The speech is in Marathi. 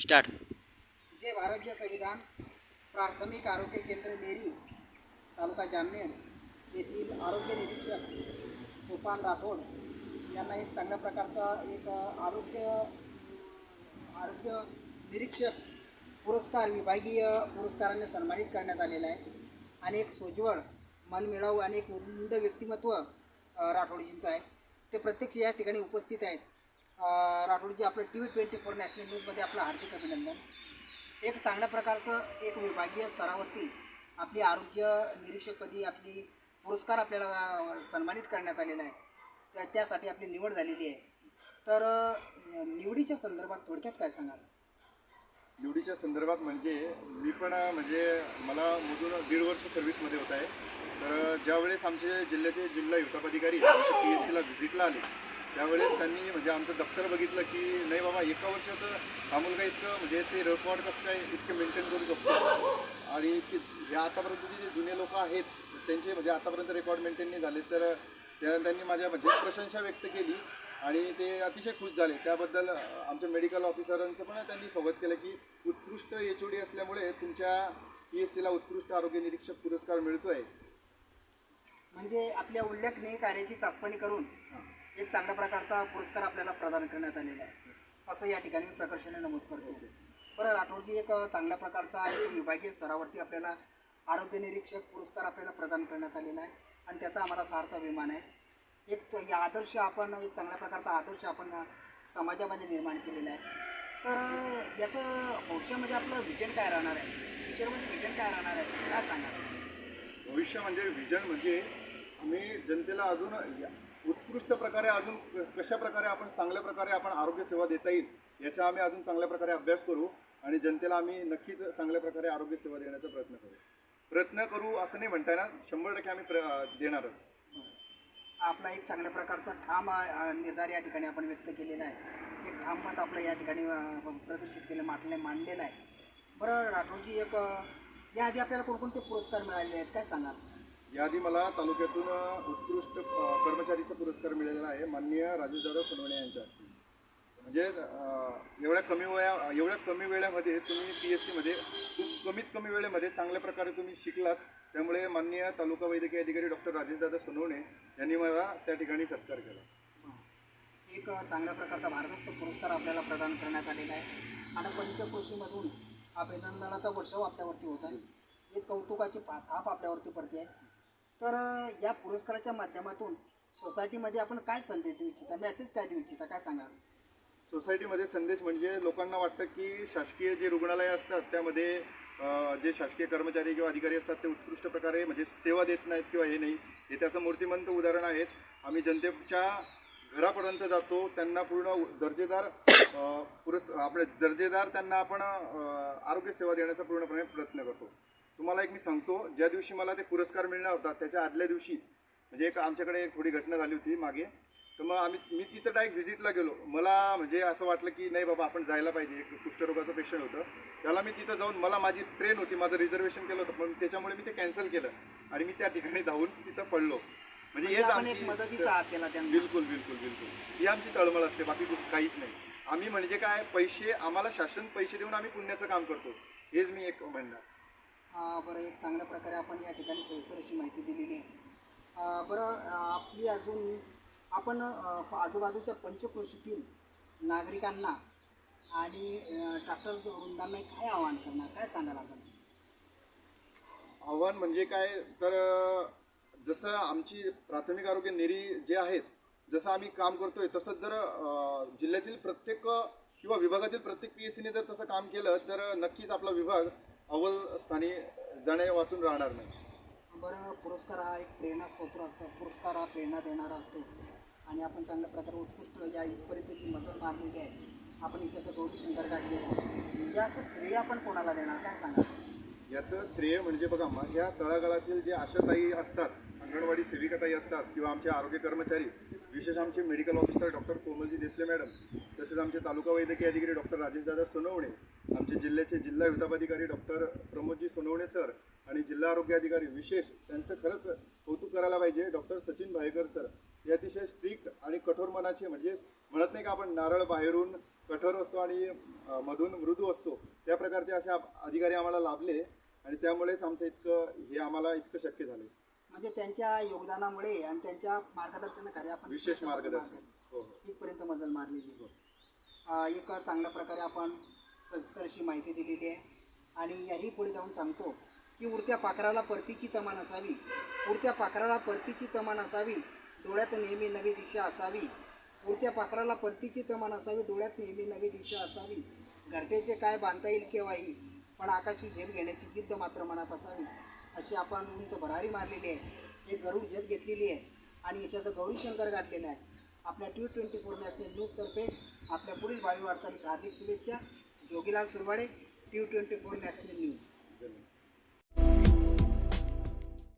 स्टार्ट. जे भारतीय संविधान प्राथमिक आरोग्य केंद्र नेरी तालुका जामनेर येथील आरोग्य निरीक्षक सोपान राठोड यांना एक चांगल्या प्रकारचा एक आरोग्य आरोग्य निरीक्षक पुरस्कार विभागीय पुरस्काराने सन्मानित करण्यात आलेला आहे. आणि एक सोज्वळ मनमिळावू आणि एक उंद व्यक्तिमत्व राठोडजींचं आहे. ते प्रत्यक्ष या ठिकाणी उपस्थित आहेत. राठोडजी आपलं T V twenty four national न्यूजमध्ये आपलं हार्दिक अभिनंदन. एक चांगल्या प्रकारचं एक विभागीय स्तरावरती आपली आरोग्य निरीक्षकपदी आपली पुरस्कार आपल्याला सन्मानित करण्यात आलेला आहे. त्या त्यासाठी आपली निवड झालेली आहे. तर निवडीच्या संदर्भात थोडक्यात काय सांगाल? निवडीच्या संदर्भात म्हणजे मी पण म्हणजे मला मधून दीड वर्ष सर्व्हिसमध्ये होत आहे. तर ज्यावेळेस आमचे जिल्ह्याचे जिल्हा युतापधिकारी आमच्या पी एस सीला व्हिजिटला आले त्यावेळेस त्यांनी म्हणजे आमचं दप्तर बघितलं की नाही बाबा एका वर्षात हा मुलगा इतकं म्हणजे ते रेकॉर्ड कसं काय इतके मेंटेन करू शकतो? आणि ते हे आतापर्यंतचे जे जुने लोक आहेत त्यांचे म्हणजे आतापर्यंत रेकॉर्ड मेंटेन नाही झाले. तर त्या त्यांनी माझ्या म्हणजे प्रशंसा व्यक्त केली आणि ते अतिशय खुश झाले. त्याबद्दल आमच्या मेडिकल ऑफिसरांचं पण त्यांनी स्वागत केलं की उत्कृष्ट एच ओ डी असल्यामुळे तुमच्या पी एस सीला उत्कृष्ट आरोग्य निरीक्षक पुरस्कार मिळतोय. म्हणजे आपल्या उल्लेखनीय कार्याची चाचपणी करून एक चांगल्या प्रकारचा पुरस्कार आपल्याला प्रदान करण्यात आलेला आहे. असं या ठिकाणी मी प्रकर्षाने नमूद करतो. बरं राठोडजी एक चांगल्या प्रकारचा एक विभागीय स्तरावरती आपल्याला आरोग्य निरीक्षक पुरस्कार आपल्याला प्रदान करण्यात आलेला आहे आणि त्याचा आम्हाला सार्थ अभिमान आहे. एक या आदर्श आपण एक चांगल्या प्रकारचा आदर्श आपण समाजामध्ये निर्माण केलेला आहे. तर याचं भविष्यामध्ये आपलं विजन काय राहणार आहे? फ्युचरमध्ये विजन काय राहणार आहे? काय सांगा भविष्य म्हणजे विजन म्हणजे आम्ही जनतेला अजून या- उत्कृष्ट प्रकारे अजून कशा प्रकारे आपण चांगल्या प्रकारे आपण आरोग्य सेवा देता येईल याचा आम्ही अजून चांगल्या प्रकारे अभ्यास करू आणि जनतेला आम्ही नक्कीच चांगल्या प्रकारे आरोग्य सेवा देण्याचा प्रयत्न करू. प्रयत्न करू असं नाही म्हणता येणार शंभर टक्के आम्ही प्र देणारच. आपला एक चांगल्या प्रकारचा ठाम निर्धार या ठिकाणी आपण व्यक्त केलेला आहे. एक ठाम मत आपलं या ठिकाणी प्रदर्शित केलं मांडलं मांडलेलं आहे. बरं राठोडजी एक याआधी आपल्याला कोणकोणते पुरस्कार मिळालेले आहेत काय सांगाल? याआधी मला तालुक्यातून उत्कृष्ट कर्मचारीचा पुरस्कार मिळालेला आहे माननीय राजेश दादा सोनवणे यांच्या हस्ते. म्हणजे एवढ्या कमी वया एवढ्या कमी वेळेमध्ये तुम्ही पी एस सीमध्ये खूप कमीत कमी वेळेमध्ये चांगल्या प्रकारे तुम्ही शिकलात. त्यामुळे माननीय तालुका वैद्यकीय अधिकारी डॉक्टर राजेशदादा सोनवणे यांनी मला त्या ठिकाणी सत्कार केला. एक चांगल्या प्रकारचा भारतस्थ पुरस्कार आपल्याला प्रदान करण्यात आलेला आहे. आणि पंचक्रोशीमधून अभिनंदनाचा वर्षाव आपल्यावरती होत आहे एक कौतुकाची पा- थाप आपल्यावरती पडते. आहे तर या पुरस्काराच्या माध्यमातून सोसायटीमध्ये आपण काय संदेश देऊ इच्छिता? मेसेज काय देऊ इच्छिता? काय सांगाल? सोसायटीमध्ये संदेश म्हणजे लोकांना वाटतं की शासकीय जे रुग्णालय असतात त्यामध्ये जे शासकीय कर्मचारी किंवा अधिकारी असतात ते उत्कृष्ट प्रकारे म्हणजे सेवा देत नाहीत किंवा हे नाही. हे त्याचं मूर्तिमंत उदाहरण आहेत. आम्ही जनतेच्या घरापर्यंत जातो त्यांना पूर्ण दर्जेदार पुरस् आपले दर्जेदार त्यांना आपण आरोग्य सेवा देण्याचा पूर्णपणे प्रयत्न करतो. तुम्हाला एक मी सांगतो ज्या दिवशी मला ते पुरस्कार मिळणार होता त्याच्या आदल्या दिवशी म्हणजे एक आमच्याकडे एक थोडी घटना झाली होती मागे तर मग आम्ही मी तिथं डायरेक्ट व्हिजिटला गेलो. मला म्हणजे असं वाटलं की नाही बाबा आपण जायला पाहिजे. एक कुष्ठरोगाचं पेशंट होतं. त्याला मी तिथं जाऊन मला माझी ट्रेन होती माझं रिझर्वेशन केलं होतं पण त्याच्यामुळे मी ते कॅन्सल केलं आणि मी त्या ठिकाणी धावून तिथं पडलो. म्हणजे म्हणजे हेच आमची मदतीचा हात केला त्यांना. बिलकुल बिलकुल बिलकुल. ही आमची तळमळ असते बाकी काहीच नाही. आम्ही म्हणजे काय पैसे आम्हाला शासन पैसे देऊन आम्ही पुण्याचं काम करतो. हेच मी एक म्हणणार. बरं एक चांगल्या प्रकारे आपण या ठिकाणी सविस्तर अशी माहिती दिलेली आहे. बरं आपली अजून आपण आजूबाजूच्या पंचकृषीतील नागरिकांना आणि ट्रॅक्टर वृंदांना काय आव्हान करणार? काय सांगाल आपण? आव्हान म्हणजे काय? तर जसं आमची प्राथमिक आरोग्य नेरी जे आहेत जसं आम्ही काम करतोय तसंच जर जिल्ह्यातील प्रत्येक किंवा विभागातील प्रत्येक पी एस सीने जर तसं काम केलं तर नक्कीच आपला विभाग अव्वल स्थानी जाण्या वाचून राहणार नाही. बरं पुरस्कार हा एक प्रेरणा स्रोत असतो पुरस्कार हा प्रेरणा देणारा असतो. आणि आपण चांगल्या प्रकारे उत्कृष्ट या इथपर्यंत जी मदत मारलेली आहे आपण इथे गौरी शंकर आहे याचं श्रेय आपण कोणाला देणार? काय सांगा याचं श्रेय म्हणजे बघा माझ्या तळागाळातील जे आशाताई असतात अंगणवाडी सेविकाताई असतात किंवा आमचे आरोग्य कर्मचारी विशेष आमचे मेडिकल ऑफिसर डॉक्टर कोमलजी देसले मॅडम तसेच आमचे तालुका वैद्यकीय अधिकारी डॉक्टर राजेशदादा सोनवणे आमचे जिल्ह्याचे जिल्हा युतापधिकारी डॉक्टर प्रमोदजी सोनवणे सर आणि जिल्हा आरोग्य अधिकारी विशेष त्यांचं खरंच कौतुक करायला पाहिजे. डॉक्टर सचिन भायकर सर हे अतिशय स्ट्रिक्ट आणि कठोर मनाचे म्हणजे म्हणत नाही का आपण नारळ बाहेरून कठोर असतो आणि मधून मृदू असतो. त्या प्रकारचे असे आप- अधिकारी आम्हाला लाभले आणि त्यामुळेच आमचं इतकं हे आम्हाला इतकं शक्य झालं. म्हणजे त्यांच्या योगदानामुळे आणि त्यांच्या मार्गदर्शनाखाली आपण विशेष मार्गदर्शन. हो हो इथपर्यंत मजल मारलेली. अं, एक चांगल्या प्रकारे आपण सविस्तर अशी माहिती दिलेली आहे. आणि याही पुढे जाऊन सांगतो की उडत्या पाखराला परतीची तमान असावी उडत्या पाखराला परतीची तमान असावी डोळ्यात नेहमी नवी दिशा असावी. उडत्या पाखराला परतीची तमान असावी डोळ्यात नेहमी नवी दिशा असावी. घरट्याचे काय बांधता येईल केव्हाही पण आकाशी झेप घेण्याची जिद्द मात्र मनात असावी. अशी आपण उंच भरारी मारलेली आहे. हे गरुड झेप घेतलेली आहे. आणि यशाचं गौरीशंकर गाठलेलं आहे. आपल्या टी ट्वेंटी फोर नॅशनल न्यूजतर्फे आपल्या पुढील भावी वाटचालीस हार्दिक शुभेच्छा. Jogilal Suravade T twenty four national news